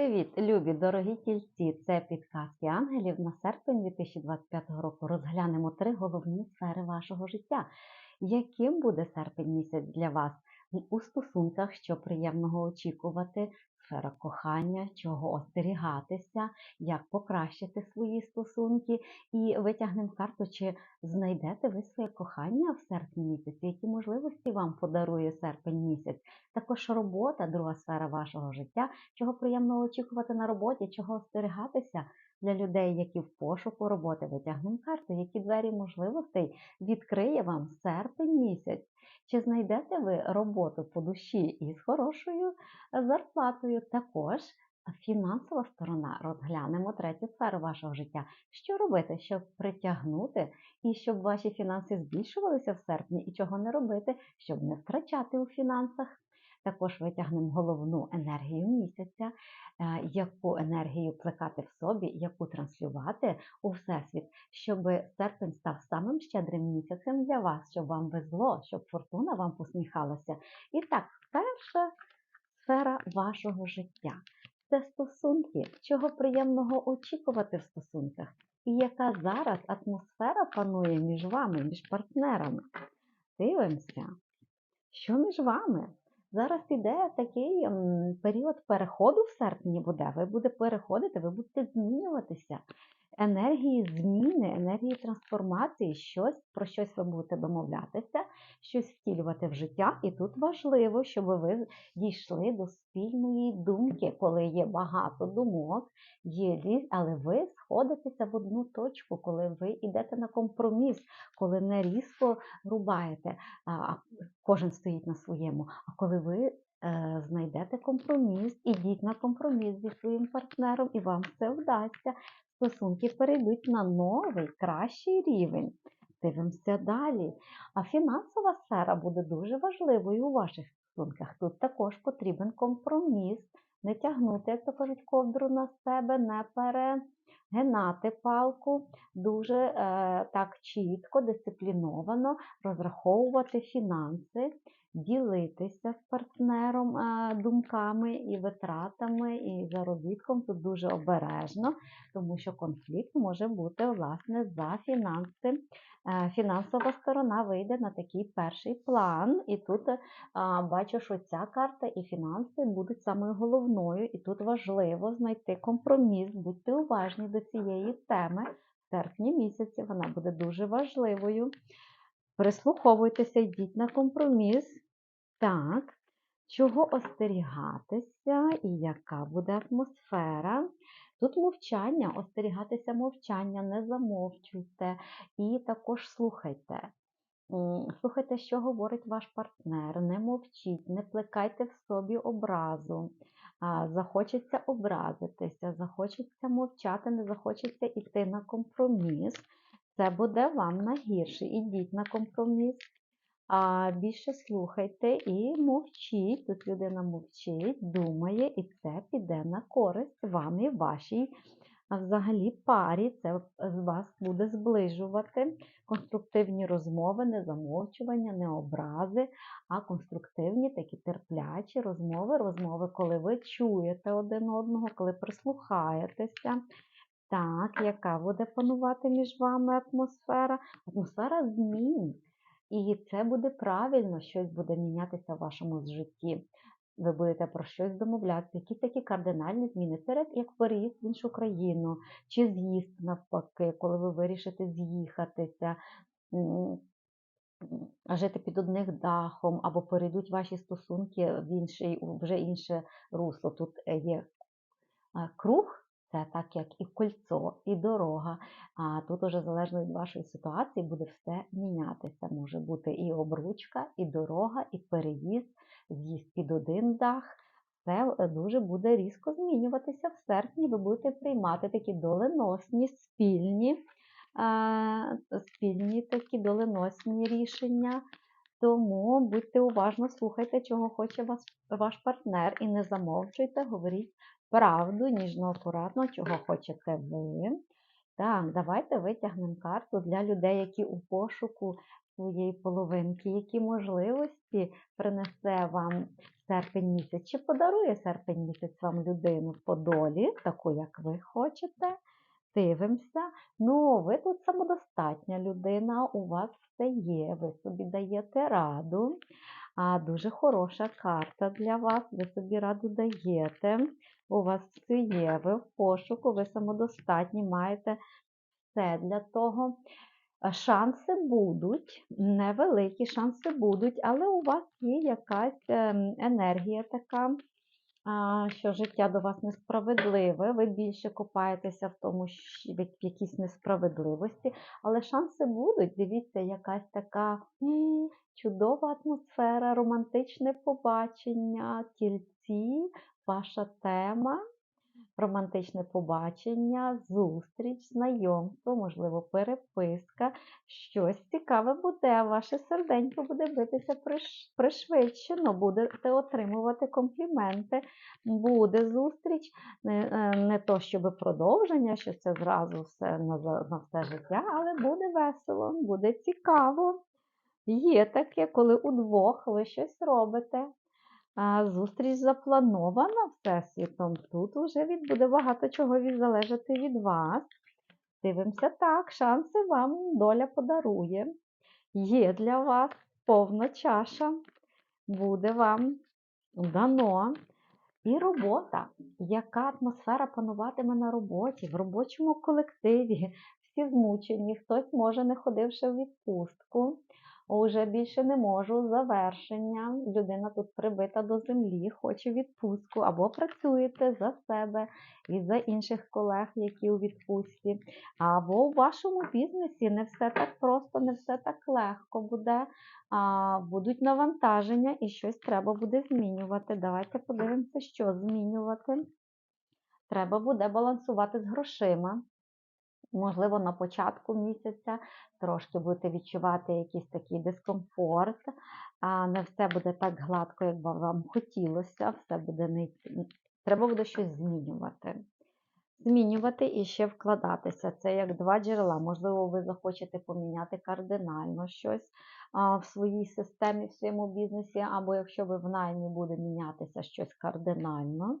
Привіт, любі, дорогі тільці! Це підказки ангелів на серпень 2025 року. Розглянемо три головні сфери вашого життя. Яким буде серпень місяць для вас у стосунках, що приємного очікувати, сфера кохання, чого остерігатися, як покращити свої стосунки, і витягнемо карту, чи знайдете ви своє кохання в серпні місяці, які можливості вам подарує серпень місяць. Також робота, друга сфера вашого життя, чого приємно очікувати на роботі, чого остерігатися для людей, які в пошуку роботи. Витягнемо карту, які двері можливостей відкриє вам серпень місяць. Чи знайдете ви роботу по душі із хорошою зарплатою? Також фінансова сторона розглянемо третю сферу вашого життя. Що робити, щоб притягнути і щоб ваші фінанси збільшувалися в серпні, і чого не робити, щоб не втрачати у фінансах? Також витягнемо головну енергію місяця, е, яку енергію плекати в собі, яку транслювати у всесвіт, щоб серпень став самим щедрим місяцем для вас, щоб вам везло, щоб фортуна вам посміхалася. І так, перша сфера вашого життя це стосунки, чого приємного очікувати в стосунках, і яка зараз атмосфера панує між вами, між партнерами. Дивимося, що між вами? Зараз іде такий період переходу в серпні буде. Ви будете переходити, ви будете змінюватися. Енергії зміни, енергії трансформації, щось про щось ви будете домовлятися, щось втілювати в життя. І тут важливо, щоб ви дійшли до спільної думки, коли є багато думок, є різ, але ви сходитеся в одну точку, коли ви йдете на компроміс, коли не різко рубаєте, а кожен стоїть на своєму. А коли ви е, знайдете компроміс, ідіть на компроміс зі своїм партнером, і вам це вдасться. Стосунки перейдуть на новий, кращий рівень. Дивимося далі. А фінансова сфера буде дуже важливою у ваших стосунках. Тут також потрібен компроміс, не тягнути, як то кажуть, ковдру на себе, не перегинати палку, дуже е, так чітко, дисципліновано розраховувати фінанси ділитися з партнером думками і витратами, і заробітком тут дуже обережно, тому що конфлікт може бути власне за фінанси. Е, фінансова сторона вийде на такий перший план, і тут бачу, що ця карта і фінанси будуть самою головною, і тут важливо знайти компроміс, будьте уважні до цієї теми. В серпні місяці вона буде дуже важливою. Прислуховуйтеся, йдіть на компроміс. Так, чого остерігатися і яка буде атмосфера? Тут мовчання, остерігатися мовчання, не замовчуйте і також слухайте. Слухайте, що говорить ваш партнер, не мовчіть, не плекайте в собі образу. Захочеться образитися, захочеться мовчати, не захочеться йти на компроміс. Це буде вам на гірше. Ідіть на компроміс, більше слухайте і мовчіть. Тут людина мовчить, думає, і це піде на користь вам і вашій а взагалі парі. Це з вас буде зближувати конструктивні розмови, не замовчування, не образи, а конструктивні такі терплячі розмови, розмови, коли ви чуєте один одного, коли прислухаєтеся. Так, яка буде панувати між вами атмосфера? Атмосфера змін. І це буде правильно, щось буде мінятися в вашому житті. Ви будете про щось домовлятися, якісь такі кардинальні зміни. Це як переїзд в іншу країну, чи з'їзд навпаки, коли ви вирішите з'їхатися, жити під одним дахом, або перейдуть ваші стосунки в інший, вже інше русло. Тут е, є круг. Це так, як і кольцо, і дорога. А тут уже залежно від вашої ситуації буде все мінятися. Може бути і обручка, і дорога, і переїзд, з'їзд під один дах. Це е, дуже буде різко змінюватися в серпні. Ви будете приймати такі доленосні, спільні, спільні такі доленосні рішення. Тому будьте уважно, слухайте, чого хоче вас, ваш партнер, і не замовчуйте, говоріть правду, ніжно, акуратно, чого хочете ви. Так, давайте витягнемо карту для людей, які у пошуку своєї половинки, які можливості принесе вам серпень місяць, чи подарує серпень місяць вам людину по долі, таку, як ви хочете. Дивимося. Ну, ви тут самодостатня людина, у вас все є, ви собі даєте раду. А дуже хороша карта для вас, ви собі раду даєте. У вас все є, ви в пошуку, ви самодостатні, маєте все для того. Шанси будуть, невеликі шанси будуть, але у вас є якась ем, енергія така, що життя до вас несправедливе, ви більше копаєтеся в тому, в якійсь несправедливості, але шанси будуть. Дивіться, якась така чудова атмосфера, романтичне побачення, тільці, ваша тема. Романтичне побачення, зустріч, знайомство, можливо, переписка. Щось цікаве буде, ваше серденько буде битися пришвидшено, будете отримувати компліменти, буде зустріч. Не, е, не то, щоб продовження, що це зразу все на, на все життя, але буде весело, буде цікаво. Є таке, коли удвох ви щось робите. Зустріч запланована Всесвітом. Тут вже буде багато чого від, залежати від вас. Дивимося так, шанси вам доля подарує. Є для вас повна чаша, буде вам дано. І робота. Яка атмосфера пануватиме на роботі, в робочому колективі? Всі змучені, хтось може не ходивши в відпустку. Уже більше не можу, завершення. Людина тут прибита до землі, хоче відпустку, або працюєте за себе і за інших колег, які у відпустці, або у вашому бізнесі не все так просто, не все так легко буде. А, будуть навантаження і щось треба буде змінювати. Давайте подивимося, що змінювати. Треба буде балансувати з грошима. Можливо, на початку місяця трошки будете відчувати якийсь такий дискомфорт, а не все буде так гладко, як би вам хотілося. Все буде не... Треба буде щось змінювати. Змінювати і ще вкладатися. Це як два джерела. Можливо, ви захочете поміняти кардинально щось в своїй системі, в своєму бізнесі, або якщо ви в наймі буде мінятися щось кардинально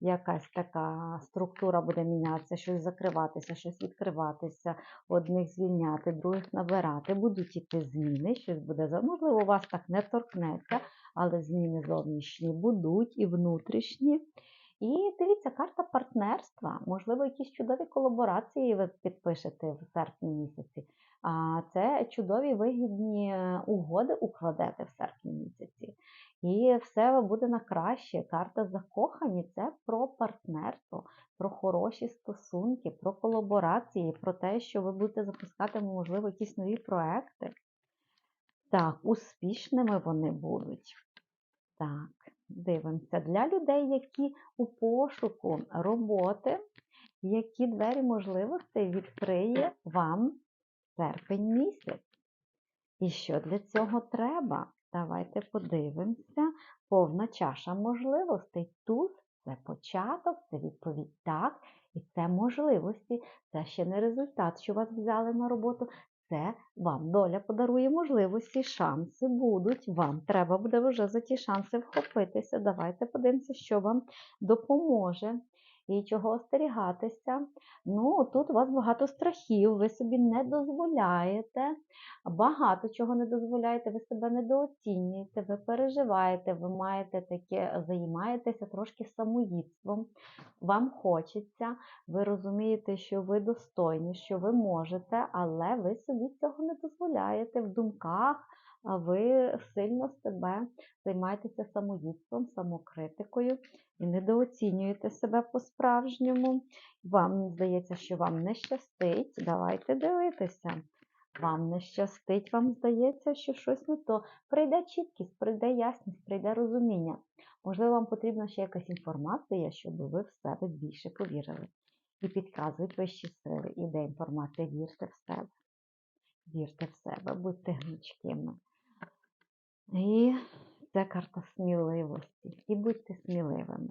якась така структура буде мінятися, щось закриватися, щось відкриватися, одних звільняти, других набирати. Будуть іти зміни, щось буде можливо, у вас так не торкнеться, але зміни зовнішні будуть і внутрішні. І дивіться, карта партнерства. Можливо, якісь чудові колаборації ви підпишете в серпні місяці. А це чудові вигідні е, угоди укладете в серпні місяці. І все буде на краще. Карта закохані це про партнерство, про хороші стосунки, про колаборації, про те, що ви будете запускати, можливо, якісь нові проекти. Так, успішними вони будуть. Так, дивимося. Для людей, які у пошуку роботи, які двері можливостей відкриє вам серпень місяць. І що для цього треба? Давайте подивимося. Повна чаша можливостей. Тут це початок, це відповідь так, і це можливості. Це ще не результат, що вас взяли на роботу. Це вам доля подарує можливості, шанси будуть. Вам треба буде вже за ті шанси вхопитися. Давайте подивимося, що вам допоможе і чого остерігатися. Ну, тут у вас багато страхів, ви собі не дозволяєте, багато чого не дозволяєте, ви себе недооцінюєте, ви переживаєте, ви маєте таке, займаєтеся трошки самоїдством, вам хочеться, ви розумієте, що ви достойні, що ви можете, але ви собі цього не дозволяєте в думках. Ви сильно себе займаєтеся самоїдством, самокритикою і недооцінюєте себе по-справжньому. Вам здається, що вам не щастить. Давайте дивитися. Вам не щастить, вам здається, що щось не то. Прийде чіткість, прийде ясність, прийде розуміння. Можливо, вам потрібна ще якась інформація, щоб ви в себе більше повірили. І підказують вищі сили. Іде інформація, вірте в себе. Вірте в себе, будьте гнучкими. І це карта сміливості. І будьте сміливими.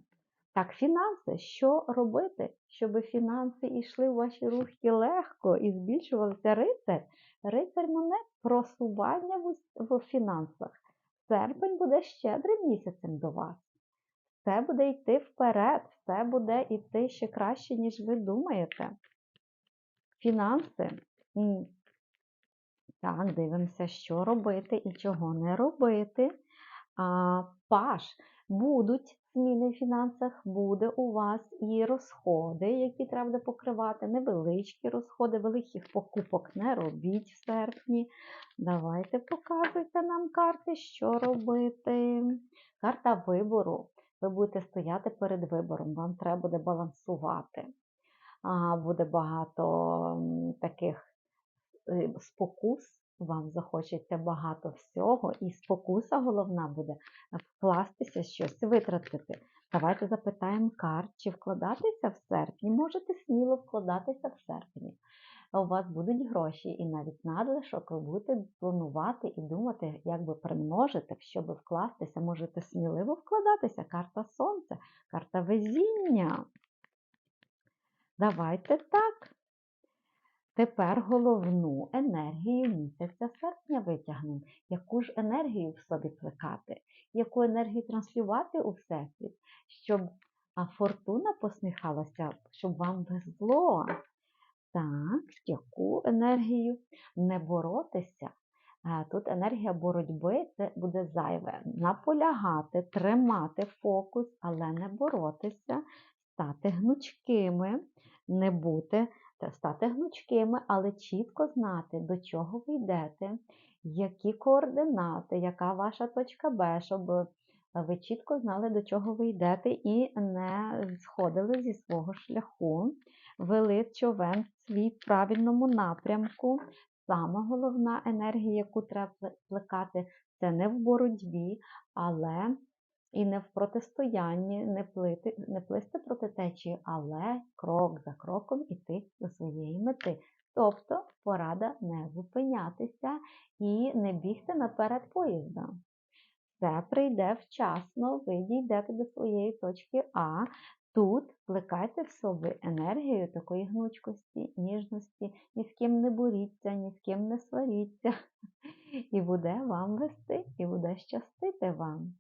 Так, фінанси. Що робити, щоб фінанси йшли у ваші рухи легко і збільшувалися рицар? Рицар монет просування в, фінансах. Серпень буде щедрим місяцем до вас. Все буде йти вперед, все буде йти ще краще, ніж ви думаєте. Фінанси. Так, дивимося, що робити і чого не робити. А, Паш, будуть зміни в фінансах, буде у вас і розходи, які треба буде покривати, невеличкі розходи, великих покупок не робіть в серпні. Давайте показуйте нам карти, що робити. Карта вибору. Ви будете стояти перед вибором, вам треба буде балансувати. Буде багато таких спокус, вам захочеться багато всього, і спокуса головна буде вкластися щось, витратити. Давайте запитаємо карт, чи вкладатися в серпні. Можете сміло вкладатися в серпні. У вас будуть гроші, і навіть надлишок ви будете планувати і думати, як би примножити, щоб вкластися. Можете сміливо вкладатися. Карта сонця, карта везіння. Давайте так. Тепер головну енергію місяця серпня витягнемо. Яку ж енергію в собі плекати, яку енергію транслювати у всесвіт, щоб фортуна посміхалася, щоб вам везло. Так, яку енергію не боротися? Тут енергія боротьби це буде зайве. Наполягати, тримати фокус, але не боротися, стати гнучкими, не бути, стати гнучкими, але чітко знати, до чого ви йдете, які координати, яка ваша точка Б, щоб ви чітко знали, до чого ви йдете, і не сходили зі свого шляху, вели човен свій правильному напрямку. Сама головна енергія, яку треба плекати, це не в боротьбі, але і не в протистоянні, не, плити, не плисти проти течії, але крок за кроком іти до своєї мети. Тобто порада не зупинятися і не бігти наперед поїзда. Все прийде вчасно, ви дійдете до своєї точки А. Тут плекайте в собі енергію такої гнучкості, ніжності, ні з ким не боріться, ні з ким не сваріться. І буде вам вести, і буде щастити вам.